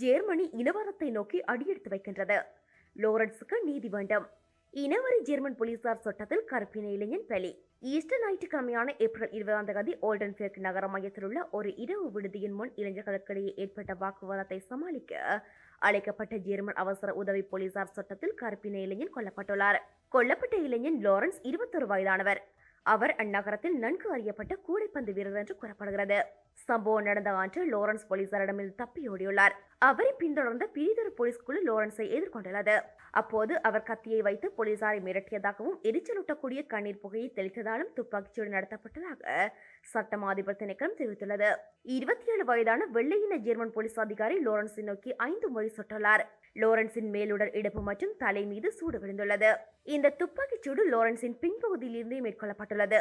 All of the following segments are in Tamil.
ஜெர்மனி இனவரத்தை நோக்கி அடியெடுத்து வைக்கின்றது. லோரன்ஸுக்கு நீதி வேண்டும். இனவரி ஜெர்மன் போலீசார் சட்டத்தில் கருப்பின இளைஞன் பலி. ஈஸ்டர் ஞாயிற்றுக்கிழமையான ஏப்ரல் இருபதாம் தேதி ஓல்டன் நகர மையத்தில் உள்ள ஒரு இரவு விடுதியின் முன் இளைஞர்களுக்கிடையே ஏற்பட்ட வாக்குவாதத்தை சமாளிக்க அழைக்கப்பட்ட ஜெர்மன் அவசர உதவி போலீசார் சட்டத்தில் கருப்பின இளைஞன் கொல்லப்பட்டுள்ளார். கொல்லப்பட்ட இளைஞன் லாரன்ஸ் இருபத்தொரு வயதானவர். அவர் அந்நகரத்தில் நன்கு அறியப்பட்ட கூடைப்பந்து வீரர் என்று கூறப்படுகிறது. சம்பவம் நடந்த ஆண்டு லோரன்ஸ் போலீசாரிடமிருந்து தப்பியோடியுள்ளார் அவரை பின்தொடர்ந்த பிரிதொரு போலீஸ் குழு லோரன்ஸை எதிர்கொண்டுள்ளது அப்போது அவர் கத்தியை வைத்து போலீசாரை மிரட்டியதாகவும் எரிச்சலூட்டக்கூடிய கண்ணீர் புகையை தெளித்ததாலும் துப்பாக்கிச்சூடு நடத்தப்பட்டதாக சட்டம் அதிபர் திணைக்களம் தெரிவித்துள்ளது. இருபத்தி ஏழு வயதான வெள்ளையின ஜெர்மன் போலீஸ் அதிகாரி லோரன்ஸை நோக்கி ஐந்து முறை சுட்டுள்ளார் லோரன்ஸின் மேலுடல் இடுப்பு மற்றும் தலை மீது சூடு விழுந்துள்ளது. இந்த துப்பாக்கிச்சூடு லோரன்ஸின் பின்பகுதியிலிருந்தே மேற்கொள்ளப்பட்டுள்ளது.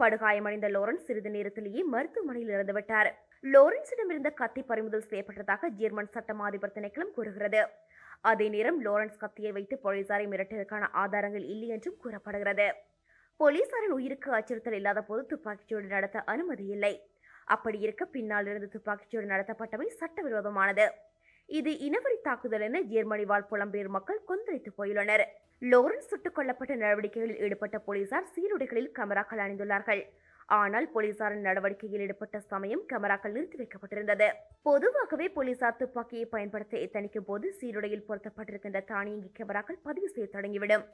படுகாயமடைந்த லாரன்ஸ் சிறிது நேரத்திலேயே மருத்துவமனையில் இறந்துவிட்டார் லாரன்ஸிடமிருந்த கத்தி பறிமுதல் செய்யப்பட்டதாக ஜெர்மன் சட்டம் அதிபர் திணைக்களம் கூறுகிறது. அதே நேரம் லாரன்ஸ் கத்தியை வைத்து போலீசாரை மிரட்டியதற்கான ஆதாரங்கள் இல்லை என்றும் கூறப்படுகிறது. போலீசாரின் உயிருக்கு அச்சுறுத்தல் இல்லாத போது துப்பாக்கிச்சூடு நடத்த அனுமதி இல்லை. அப்படி இருக்க பின்னால் இருந்து துப்பாக்கிச்சூடு நடத்தப்பட்டவை சட்டவிரோதமானது. இது இனவரி தாக்குதல் என ஜெர்மனி வாழ் புலம்பெயர் மக்கள் கொந்தளித்து போயுள்ளனர். லோரன்ஸ் சுட்டுக் கொல்லப்பட்ட நடவடிக்கைகளில் ஈடுபட்ட போலீசார் சீருடைகளில் கமராக்கள் அணிந்துள்ளார்கள். ஆனால் போலீசாரின் நடவடிக்கையில் ஈடுபட்ட சமயம் கமராக்கள் நிறுத்தி வைக்கப்பட்டிருந்தது. பொதுவாகவே போலீசார் துப்பாக்கியை பயன்படுத்த எத்தனிக்கும் போது சீருடையில் பொருத்தப்பட்டிருக்கின்ற தானியங்கி கேமராக்கள் பதிவு செய்ய தொடங்கிவிடும்.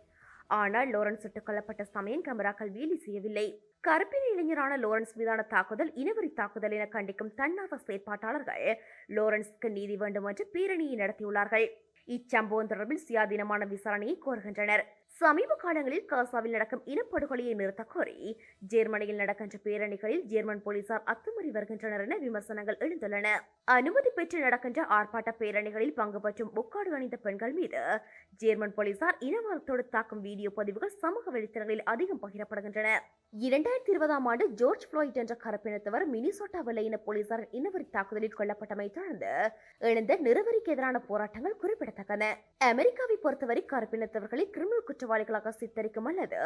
ஆனால் லோரன்ஸ் சுட்டுக் கொல்லப்பட்ட சமயம் கேமராக்கள் வேலை செய்யவில்லை. கருப்பின இளைஞரான லோரன்ஸ் மீதான தாக்குதல் இனவரி தாக்குதல் என கண்டிக்கும் தன்னார்வ செயற்பாட்டாளர்கள் லோரன்ஸ்க்கு நீதி வேண்டும் என்று பேரணியை நடத்தியுள்ளார்கள். இச்சம்பவம் தொடர்பில் சுயாதீனமான விசாரணையை கோருகின்றனர். சமீப காலங்களில் காசாவில் நடக்கும் இனப்படுகொலையை நிறுத்த கோரி ஜெர்மனியில் நடக்கின்ற பேரணிகளில் ஜெர்மன் போலீசார் அத்துமீறி வருகின்றனர் என விமர்சனங்கள் எழுந்துள்ளன. அனுமதி பெற்று நடக்கின்ற ஆர்ப்பாட்ட பேரணிகளில் பங்கு பெற்றும் முக்காடு அணிந்த பெண்கள் மீது ஜெர்மன் போலீசார் இனவாதத்தோடு தாக்கும் வீடியோ பதிவுகள் சமூக வலைத்தளங்களில் அதிகம் பகிரப்படுகின்றன. இரண்டாயிரத்தி இருபதாம் ஆண்டு ஜோர்ஜ் ஃப்ளாய்ட் என்ற கருப்பினத்தவர் மினிசோட்டா வெள்ளையின போலீசார் இனவரி தாக்குதலில் கொல்லப்பட்டமை தொடர்ந்து எழுந்த நிறவரிக்கு எதிரான போராட்டங்கள் குறிப்பிடத்தக்கன. அமெரிக்காவை பொறுத்தவரை கருப்பினத்தவர்களை கிரிமினல் குற்றவாளிகளாக சித்தரிக்கும் அல்லது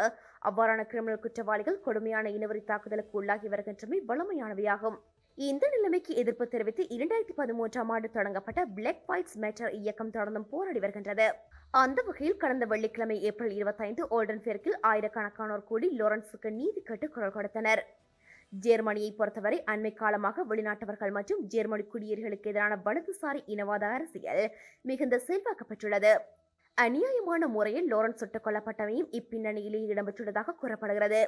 அவ்வாறான கிரிமினல் குற்றவாளிகள் கொடுமையான இனவரி தாக்குதலுக்கு உள்ளாகி வருகின்றமை வளமையானவையாகும் இந்த நிலைமைக்கு எதிர்ப்பு தெரிவித்து இரண்டாயிரத்தி பதிமூன்றாம் ஆண்டு தொடங்கப்பட்ட பிளாக் பாய்ட்ஸ் மேட்டர் இயக்கம் தொடர்ந்தும் போராடி வருகின்றது. அந்த வகையில் கடந்த வெள்ளிக்கிழமை ஏப்ரல் இருபத்தைந்து ஓல்டன் பேர்க்கில் ஆயிரக்கணக்கானோர் கூடி லோரன்ஸுக்கு நீதி கேட்டு குரல் கொடுத்தனர். ஜெர்மனியை பொறுத்தவரை அண்மை காலமாக வெளிநாட்டவர்கள் மற்றும் ஜெர்மனி குடியேறிகளுக்கு எதிரான வலதுசாரி இனவாத அரசியல் மிகுந்த செல்வாக்கு பெற்றுள்ளது அநியாயமான முறையில் லோரன்ஸ் சுட்டுக் கொல்லப்பட்டவையும் இப்பின்னணியிலேயே இடம்பெற்றுள்ளதாக கூறப்படுகிறது.